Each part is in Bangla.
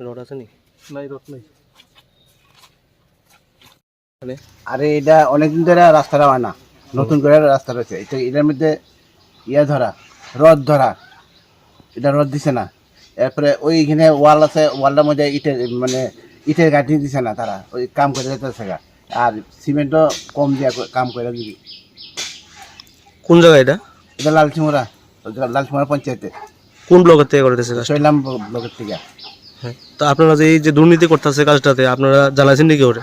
রড আছে নি? নাই রড নাই। মানে? আরে এটা অনেকদিন ধরে রাস্তাটা হয় না। নতুন করে রাস্তা রয়েছে। এটা এটার মধ্যে ইয়া ধরা রড ধরা। এটা রড দিছে না। এরপরে ওইখানে ওয়াল আছে ওয়ালটার মধ্যে ইটের মানে ইটের গাঁথি দিছে না তারা। ওই কাম করে যেতেছে। আর সিমেন্টও কম দিয়া কাম করে দিবি। কোন জায়গা এটা? এটা লালচিমুরা লালচিমুরা পঞ্চায়েতে। কোন ব্লকের থেকে করতেছে শৈলাম ব্লকের থেকে। হ্যাঁ। তো আপনারা যে এই যে দুর্নীতি করতেছে কাজটাতে আপনারা জানাইছেন নাকি ওরে?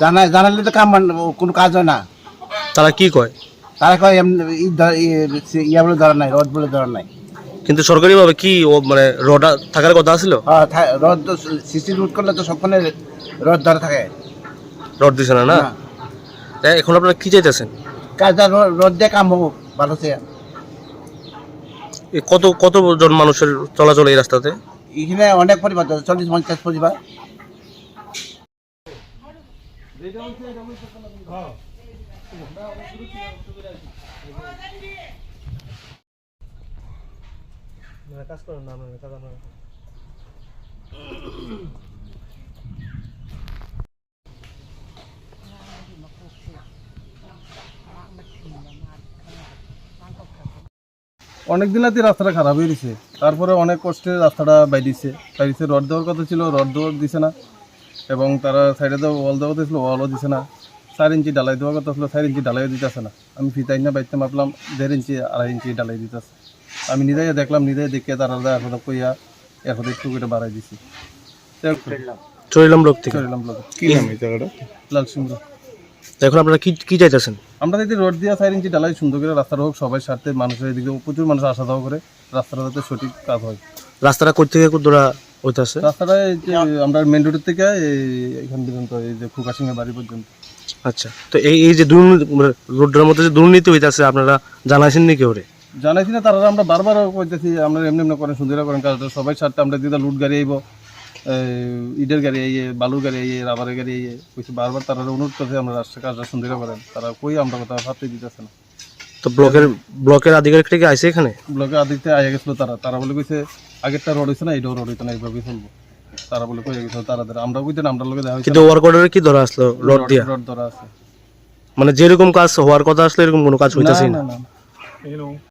জানা জানালে তো কাম কোনো কাজ হয় না। তারা কি কয়? তারা কয় ইয়া বলে ধরা নাই রড বলে ধরা নাই। কিন্তু সরকারিভাবে কি ও মানে রড থাকার কথা ছিল হ্যাঁ রড তো সিসি রুট করলে তো সবখানে রড ধরা থাকে। রড দিছে না না। তাই এখন আপনারা কি চাইতেছেন? কাজটা রড দিয়ে কাম হোক ভালো কত কতজন মানুষের চলাচল এই রাস্তাতে? এখানে অনেক পরিবার চল্লিশ পঞ্চাশ পরিবার। কাজ করেন না আপনারা কাজ আপনারা অনেক দিন রাতে রাস্তাটা খারাপ হয়ে গেছে। তারপরে অনেক কষ্টে রাস্তাটা বাই বাইরিছে বাইরিছে রড দেওয়ার কথা ছিল রড দেওয়ার দিছে না। এবং তারা সাইডে দেওয়া ওয়াল দেওয়া কথা ছিল ওয়ালও দিছে না। চার ইঞ্চি ডালাই দেওয়ার কথা ছিল চার ইঞ্চি ডালাইও দিতেছে না। আমি ফিতাই না বাইতে মাপলাম দেড় ইঞ্চি আড়াই ইঞ্চি ডালাই দিতেছে। আমি নিজেই দেখলাম নিজেই দেখে তারা এখন কইয়া এখন একটু করে বাড়াই দিছি। চলিলাম। ব্লক থেকে। ব্লকে। কি নাম এই জায়গাটা? লাল এখন আপনারা কি কি চাইতেছেন? আমরা যদি রোড দিয়ে চার ইঞ্চি ডালাই সুন্দর করে রাস্তাটা হোক সবাই স্বার্থে মানুষের এদিকে প্রচুর মানুষ আসা যাওয়া করে রাস্তাটা যাতে সঠিক কাজ হয়। রাস্তাটা কোথা থেকে কোথা হইতেছে রাস্তাটা এই যে আমরা মেন রোডের থেকে এখান পর্যন্ত এই যে ফুকাসিংয়ের বাড়ি পর্যন্ত। আচ্ছা তো এই এই যে দুর্নীতি মানে রোডের মধ্যে যে দুর্নীতি হইতাছে আপনারা জানাইছেন নাকি ওরে? জানাইছি না তারা আমরা বারবার কইতেছি আমরা এমনি এমনি করেন সুন্দর করেন কাজটা সবাই স্বার্থে আমরা দিদা লুট গাড়ি আইব ইটের গাড়ি আইয়ে বালুর গাড়ি আইয়ে রাবারের গাড়ি আইয়ে কইছি বারবার তারা অনুরোধ করছে আমরা রাস্তা কাজটা সুন্দর করেন তারা কই আমরা কথা ভাবতে দিতেছে না। তো ব্লকের ব্লকের আধিকারিক থেকে আইছে এখানে? ব্লকে আদিতে আইয়া গেছিল তারা। তারা বলে কইছে আগেরটা রোড হইছে না এইটাও রোড হইতো না এইভাবেই চলবো। তারা বলে কইয়া গেছিল তারা আমরা কইতেন আমরা লোকে দেখা কিন্তু ওয়ার্ক অর্ডারে কি ধরা আসলো রড দিয়া? রড ধরা আছে। মানে যেরকম কাজ হওয়ার কথা আসলে এরকম কোনো কাজ হইতাছে না? না না।